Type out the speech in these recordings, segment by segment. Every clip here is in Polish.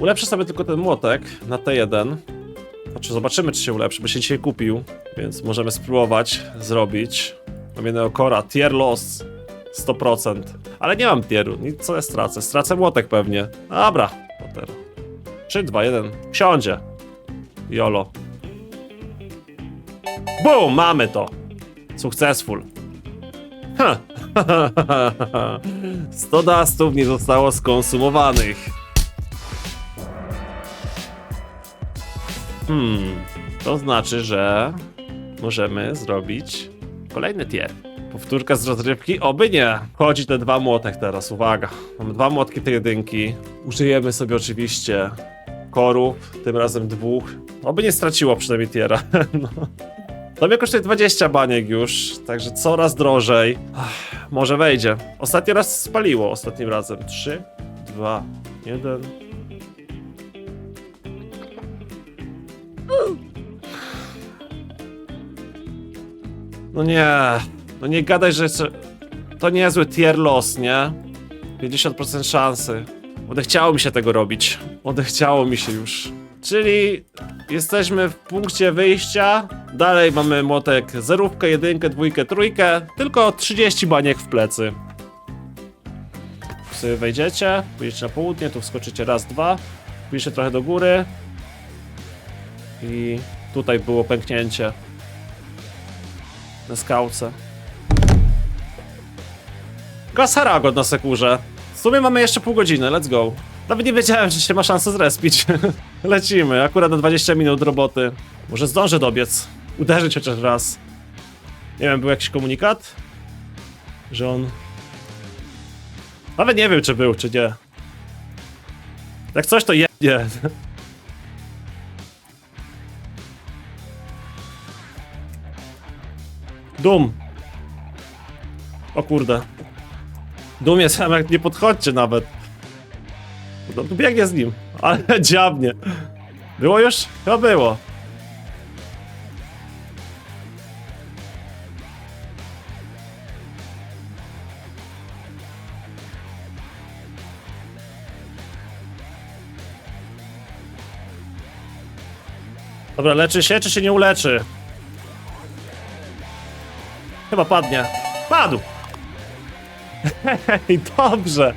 Ulepszę sobie tylko ten młotek na T1. Znaczy, zobaczymy, czy się ulepszy, bo się dzisiaj kupił, więc możemy spróbować zrobić. Mam jednego kora, tier loss 100%. Ale nie mam tieru, nic co ja stracę? Stracę młotek pewnie. Dobra, poter. 3, 2, 1, wsiądzie. Jolo. Bum, mamy to. Successful. Ha. 100 dustów nie zostało skonsumowanych. Hmm, to znaczy, że możemy zrobić kolejny tier. Powtórka z rozrywki? Oby nie. Chodzi te dwa młotek teraz, uwaga. Mamy dwa młotki tej jedynki. Użyjemy sobie oczywiście korów, tym razem dwóch. Oby nie straciło przynajmniej tiera. no. To mnie kosztuje 20 baniek już, także coraz drożej. Ach, może wejdzie. Ostatni raz spaliło, ostatnim razem. 3, 2, 1. No nie, no nie gadaj, że. To niezły tier loss, nie? 50% szansy. Odechciało mi się tego robić. Odechciało mi się już. Czyli jesteśmy w punkcie wyjścia. Dalej mamy młotek zerówkę, jedynkę, dwójkę, trójkę. Tylko 30 baniek w plecy. Sobie wejdziecie, pójdziecie na południe, tu wskoczycie raz, dwa. Pójdziecie trochę do góry. I tutaj było pęknięcie. Na skałce. Gasaragot na sekurze. W sumie mamy jeszcze pół godziny, let's go. Nawet nie wiedziałem, że się ma szansę zrespić. Lecimy, akurat na 20 minut roboty. Może zdążę dobiec. Uderzyć chociaż raz. Nie wiem, był jakiś komunikat? Że on... Nawet nie wiem, czy był, czy nie. Jak coś, to je... Dum. O kurde. Dum jest jak nie podchodźcie nawet. No tu biegnie z nim, ale dziabnie. Było już? Chyba było. Dobra, leczy się czy się nie uleczy? Chyba padnie. Padł! Hej, dobrze.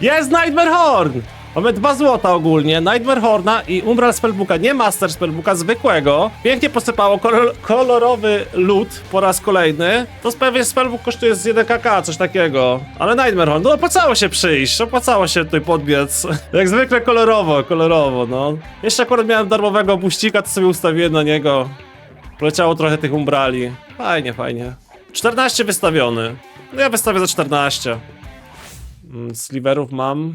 Jest Nightmare Horn! Mamy dwa złota ogólnie, Nightmare Horna i Umbral Spellbooka, nie Master Spellbooka, zwykłego. Pięknie posypało, kolor, kolorowy lód po raz kolejny. To pewnie Spellbook kosztuje z 1 kk, coś takiego. Ale Nightmare Horn, no opłacało się przyjść, opłacało się tutaj podbiec. Jak zwykle kolorowo, kolorowo, no. Jeszcze akurat miałem darmowego buścika, to sobie ustawiłem na niego. Poleciało trochę tych umbrali. Fajnie, fajnie. 14 wystawiony. No ja wystawię za 14. Mm, Sliverów mam.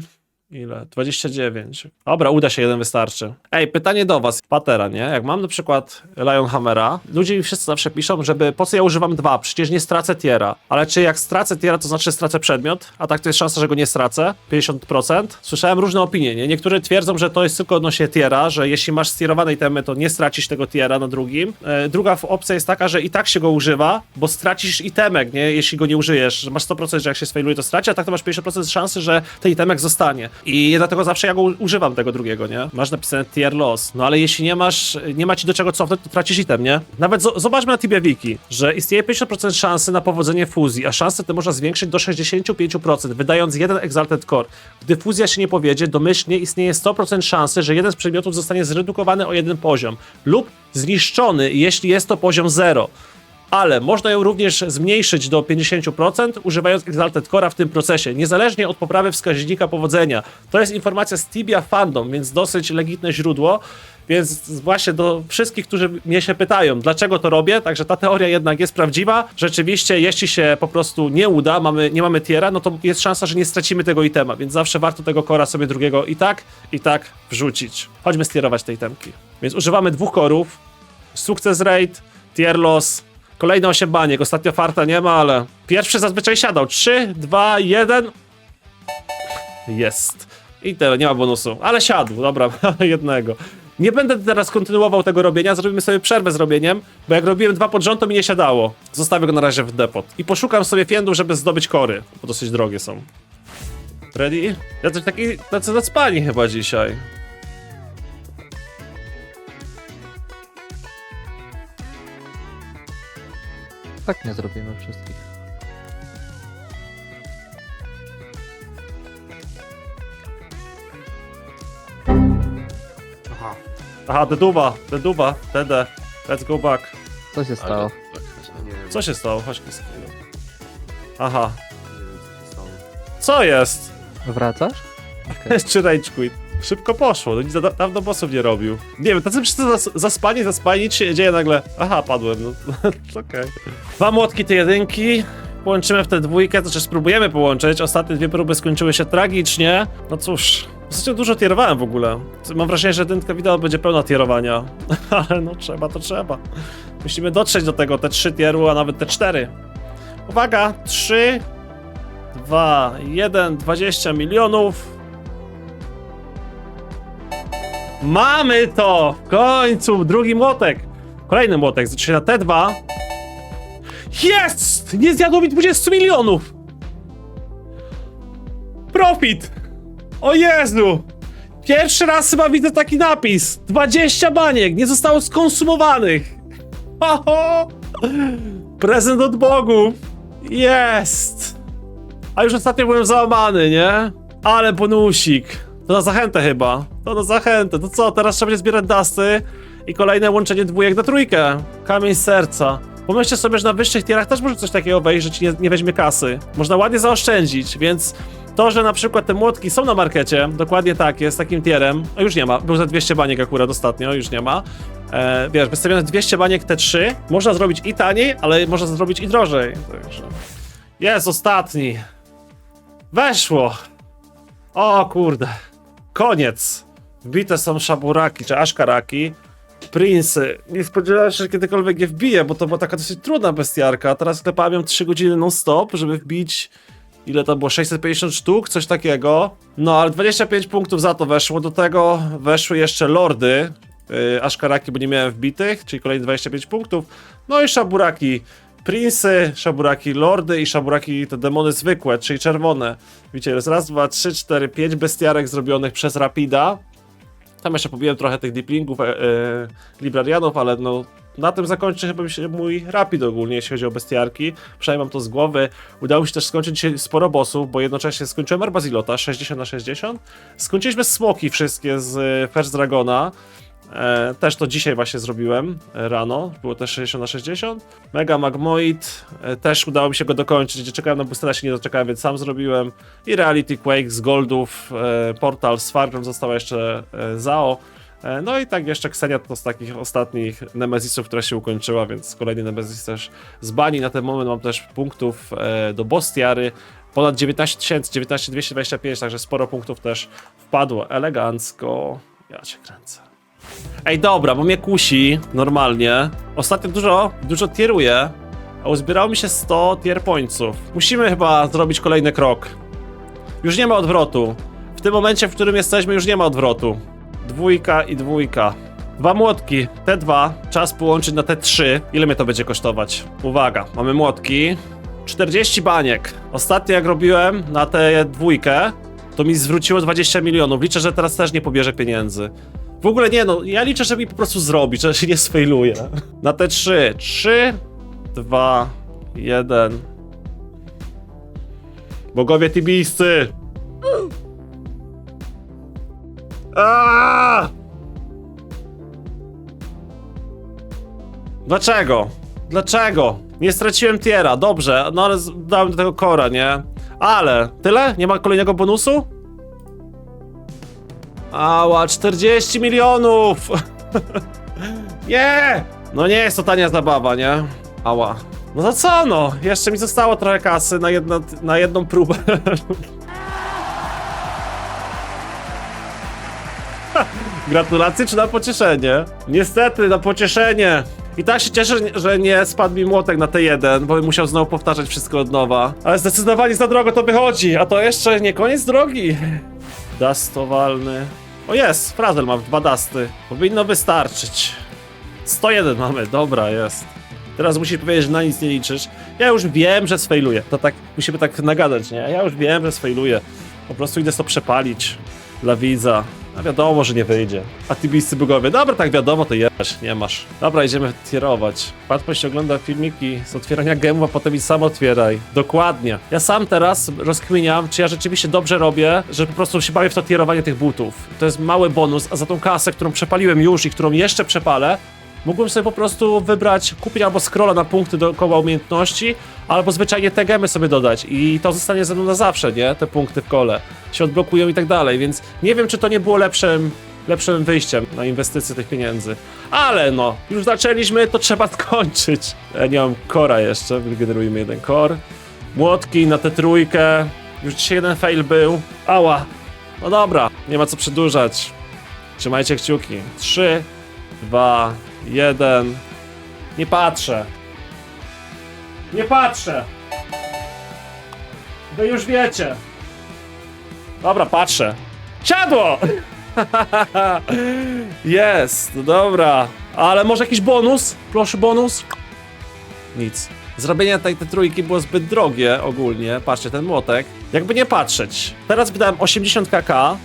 Ile? 29. Dobra, uda się, jeden wystarczy. Ej, pytanie do was, Patera, nie? Jak mam na przykład Lionhammera, ludzie mi wszyscy zawsze piszą, żeby po co ja używam dwa, przecież nie stracę tiera. Ale czy jak stracę tiera, to znaczy stracę przedmiot? A tak to jest szansa, że go nie stracę? 50%? Słyszałem różne opinie, nie? Niektórzy twierdzą, że to jest tylko odnośnie tiera, że jeśli masz stierowane itemy, to nie stracisz tego tiera na drugim. E, druga opcja jest taka, że i tak się go używa, bo stracisz itemek, nie? Jeśli go nie użyjesz, masz 100%, że jak się sfailuje, to straci, a tak to masz 50% szansy, że ten itemek zostanie. I dlatego zawsze ja go używam tego drugiego, nie? Masz napisane tier loss. No ale jeśli nie masz, nie ma ci do czego cofnąć, to tracisz item, nie? Nawet zo- zobaczmy na Tibia Wiki, że istnieje 50% szansy na powodzenie fuzji, a szanse te można zwiększyć do 65%, wydając jeden Exalted Core. Gdy fuzja się nie powiedzie, domyślnie istnieje 100% szansy, że jeden z przedmiotów zostanie zredukowany o jeden poziom lub zniszczony, jeśli jest to poziom 0 ale można ją również zmniejszyć do 50%, używając Exalted Core'a w tym procesie, niezależnie od poprawy wskaźnika powodzenia. To jest informacja z Tibia Fandom, więc dosyć legitne źródło, więc właśnie do wszystkich, którzy mnie się pytają, dlaczego to robię, także ta teoria jednak jest prawdziwa. Rzeczywiście, jeśli się po prostu nie uda, mamy, nie mamy tiera, no to jest szansa, że nie stracimy tego itema, więc zawsze warto tego kora sobie drugiego i tak, i tak wrzucić. Chodźmy stierować tej temki. Więc używamy dwóch korów, sukces rate, tier loss, Kolejne 8 baniek, ostatnio farta nie ma, ale pierwszy zazwyczaj siadał. 3, 2, 1. Jest. I tyle, nie ma bonusu, ale siadł, dobra, jednego. Nie będę teraz kontynuował tego robienia, zrobimy sobie przerwę z robieniem, bo jak robiłem dwa pod rząd, to mi nie siadało. Zostawię go na razie w depot. I poszukam sobie fiendów, żeby zdobyć kory, bo dosyć drogie są. Ready? Ja coś taki, tacy zacpani chyba dzisiaj. Tak nie zrobimy wszystkich. Aha. Aha, deduba, deduba, dede. Let's go back. Co się stało? Nie wiem, Co się stało? Chodź Kiski. Aha. nie wiem co się stało. Co jest? Wracasz? Czy rage quit? Szybko poszło, no nic za dawno bossów nie robił. Nie wiem, tacy wszyscy zas zaspani, zaspani, nic się nie dzieje nagle. Aha, padłem, no okej. Dwa młotki te jedynki, połączymy w tę dwójkę, to znaczy spróbujemy połączyć. Ostatnie dwie próby skończyły się tragicznie. No cóż, dosyć dużo tierowałem w ogóle. Mam wrażenie, że dętka wideo będzie pełna tierowania. Ale no trzeba, to trzeba. Musimy dotrzeć do tego, te trzy tieru, a nawet te cztery. Uwaga, trzy, dwa, jeden, 20 milionów. Mamy to! W końcu! Drugi młotek! Kolejny młotek, zaczyna na T2. Jest! Nie zjadło mi 20 milionów! Profit! O Jezu! Pierwszy raz chyba widzę taki napis. 20 baniek nie zostało skonsumowanych. Ho, ho! Prezent od bogów. Jest! A już ostatnio byłem załamany, nie? Ale bonusik. To na zachętę chyba. To na zachętę. To co, teraz trzeba będzie zbierać dasty i kolejne łączenie dwójek na trójkę. Kamień serca. Pomyślcie sobie, że na wyższych tierach też może coś takiego wejść, że ci nie, nie weźmie kasy. Można ładnie zaoszczędzić, więc to, że na przykład te młotki są na markecie, dokładnie tak jest, takim tierem, a już nie ma, był za 200 baniek akurat ostatnio, już nie ma. E, wiesz, wystawione 200 baniek te 3, można zrobić i taniej, ale można zrobić i drożej. Także... Jest ostatni. Weszło. O kurde. Koniec. Wbite są szaburaki, czy aszkaraki. Prinsy. Nie spodziewałem się, że kiedykolwiek je wbiję, bo to była taka dosyć trudna bestiarka. Teraz klepałem ją 3 godziny non-stop, żeby wbić... Ile to było? 650 sztuk? Coś takiego. No, ale 25 punktów za to weszło. Do tego weszły jeszcze lordy. Yy, aszkaraki, bo nie miałem wbitych, czyli kolejne 25 punktów. No i szaburaki. Prinsy, szaburaki lordy i szaburaki te demony zwykłe, czyli czerwone. Widzicie, jest raz, dwa, trzy, cztery, pięć bestiarek zrobionych przez Rapida. Tam jeszcze pobiłem trochę tych deeplingów, e, e, librarianów, ale no na tym zakończy chyba się mój rapid ogólnie, jeśli chodzi o bestiarki. Przynajmniej mam to z głowy. Udało się też skończyć sporo bossów, bo jednocześnie skończyłem Arbazilota 60 na 60. Skończyliśmy smoki wszystkie z e, First Dragona. E, też to dzisiaj właśnie zrobiłem e, rano, było też 60 na 60. Mega Magmoid, e, też udało mi się go dokończyć, czekałem na boostera, się nie doczekałem, więc sam zrobiłem. I Reality Quake z Goldów, e, Portal z Farmem została jeszcze e, Zao. E, no i tak jeszcze Ksenia to z takich ostatnich Nemezisów, która się ukończyła, więc kolejny Nemezis też z bani. Na ten moment mam też punktów e, do Bostiary. Ponad 19 tysięcy, 19 225, także sporo punktów też wpadło. Elegancko. Ja cię kręcę. Ej, dobra, bo mnie kusi normalnie. Ostatnio dużo, dużo tieruję, a uzbierało mi się 100 tier pointsów. Musimy chyba zrobić kolejny krok. Już nie ma odwrotu. W tym momencie, w którym jesteśmy, już nie ma odwrotu. Dwójka i dwójka. Dwa młotki, te dwa, czas połączyć na te trzy. Ile mnie to będzie kosztować? Uwaga, mamy młotki. 40 baniek. Ostatnio jak robiłem na tę dwójkę, to mi zwróciło 20 milionów. Liczę, że teraz też nie pobierze pieniędzy. W ogóle nie no, ja liczę, że mi po prostu zrobi, że się nie sfailuje. Na te trzy. Trzy, dwa, jeden. Bogowie tibijscy! Aaaa! Dlaczego? Dlaczego? Nie straciłem tiera, dobrze, no ale dałem do tego kora, nie? Ale, tyle? Nie ma kolejnego bonusu? Ała, 40 milionów! nie! No nie jest to tania zabawa, nie? Ała. No to co no? Jeszcze mi zostało trochę kasy na, jedno, na jedną próbę. Gratulacje czy na pocieszenie? Niestety, na pocieszenie. I tak się cieszę, że nie spadł mi młotek na T1, bo bym musiał znowu powtarzać wszystko od nowa. Ale zdecydowanie za drogo to wychodzi, a to jeszcze nie koniec drogi. Dustowalny. O jest, Frazel ma dwa dasty. Powinno wystarczyć. 101 mamy, dobra, jest. Teraz musisz powiedzieć, że na nic nie liczysz. Ja już wiem, że sfejluję. To tak, musimy tak nagadać, nie? Ja już wiem, że sfejluję. Po prostu idę to przepalić dla widza. A wiadomo, że nie wyjdzie. A ty bliscy bogowie, dobra, tak wiadomo, to jesz, nie masz. Dobra, idziemy tierować. Łatwo się ogląda filmiki z otwierania gemów, a potem i sam otwieraj. Dokładnie. Ja sam teraz rozkminiam, czy ja rzeczywiście dobrze robię, że po prostu się bawię w to tierowanie tych butów. To jest mały bonus, a za tą kasę, którą przepaliłem już i którą jeszcze przepalę, Mógłbym sobie po prostu wybrać, kupić albo scrolla na punkty dookoła umiejętności, albo zwyczajnie te gemy sobie dodać i to zostanie ze mną na zawsze, nie? Te punkty w kole się odblokują i tak dalej, więc nie wiem, czy to nie było lepszym, lepszym wyjściem na inwestycję tych pieniędzy. Ale no, już zaczęliśmy, to trzeba skończyć. Ja nie mam kora jeszcze, wygenerujmy jeden kor. Młotki na tę trójkę. Już dzisiaj jeden fail był. Ała. No dobra, nie ma co przedłużać. Trzymajcie kciuki. Trzy, dwa, jeden. Nie patrzę. Nie patrzę. Wy już wiecie. Dobra, patrzę. Siadło! Jest, dobra. Ale może jakiś bonus? Proszę bonus? Nic. Zrobienie tej, tej trójki było zbyt drogie ogólnie. Patrzcie, ten młotek. Jakby nie patrzeć. Teraz wydałem 80 kk.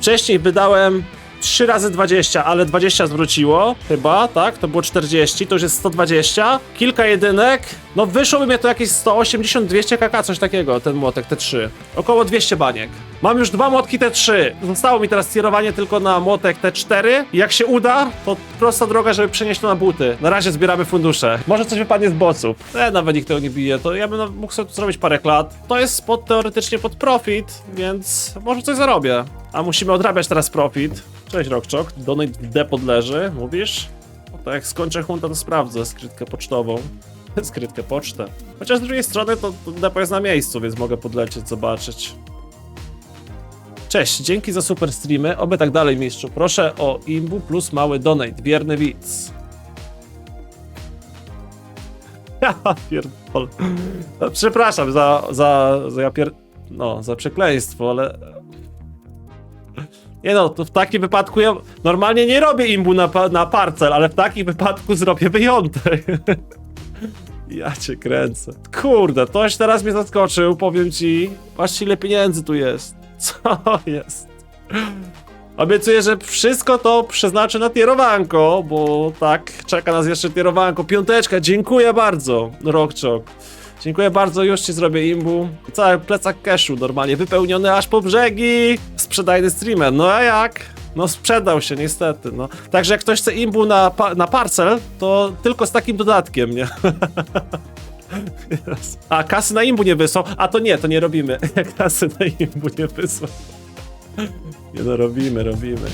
Wcześniej wydałem 3 razy 20, ale 20 zwróciło, chyba, tak? To było 40, to już jest 120. Kilka jedynek. No wyszło mi to jakieś 180-200 kk, coś takiego, ten młotek, te 3. Około 200 baniek. Mam już dwa młotki T3. Zostało mi teraz tierowanie tylko na młotek T4. I jak się uda, to prosta droga, żeby przenieść to na buty. Na razie zbieramy fundusze. Może coś wypadnie z boców. E, nawet nikt tego nie bije, to ja bym mógł sobie tu zrobić parę klat. To jest pod, teoretycznie pod profit, więc może coś zarobię. A musimy odrabiać teraz profit. Cześć Rokczok, donate w depot leży, mówisz? No to jak skończę huntę, to sprawdzę skrytkę pocztową. Skrytkę pocztę. Chociaż z drugiej strony to, depo jest na miejscu, więc mogę podlecieć, zobaczyć. Cześć, dzięki za super streamy. Oby tak dalej, mistrzu. Proszę o imbu plus mały donate, wierny widz. Ja pierdol. No, Przepraszam za, za, za pier... No, za przekleństwo, ale... Nie no, to w takim wypadku ja normalnie nie robię imbu na, na parcel, ale w takim wypadku zrobię wyjątek. Ja cię kręcę. Kurde, ktoś teraz mnie zaskoczył, powiem ci. Patrzcie ile pieniędzy tu jest. Co jest? Obiecuję, że wszystko to przeznaczę na tierowanko, bo tak, czeka nas jeszcze tierowanko. Piąteczka, dziękuję bardzo, Rokczok. Dziękuję bardzo, już ci zrobię imbu. Cały plecak cashu normalnie wypełniony aż po brzegi. Sprzedajny streamer, no a jak? No sprzedał się niestety, no. Także jak ktoś chce imbu na, pa na parcel, to tylko z takim dodatkiem, nie? A kasy na imbu nie wysłał? A to nie, to nie robimy. Jak kasy na imbu nie wysłał. Nie no, robimy, robimy.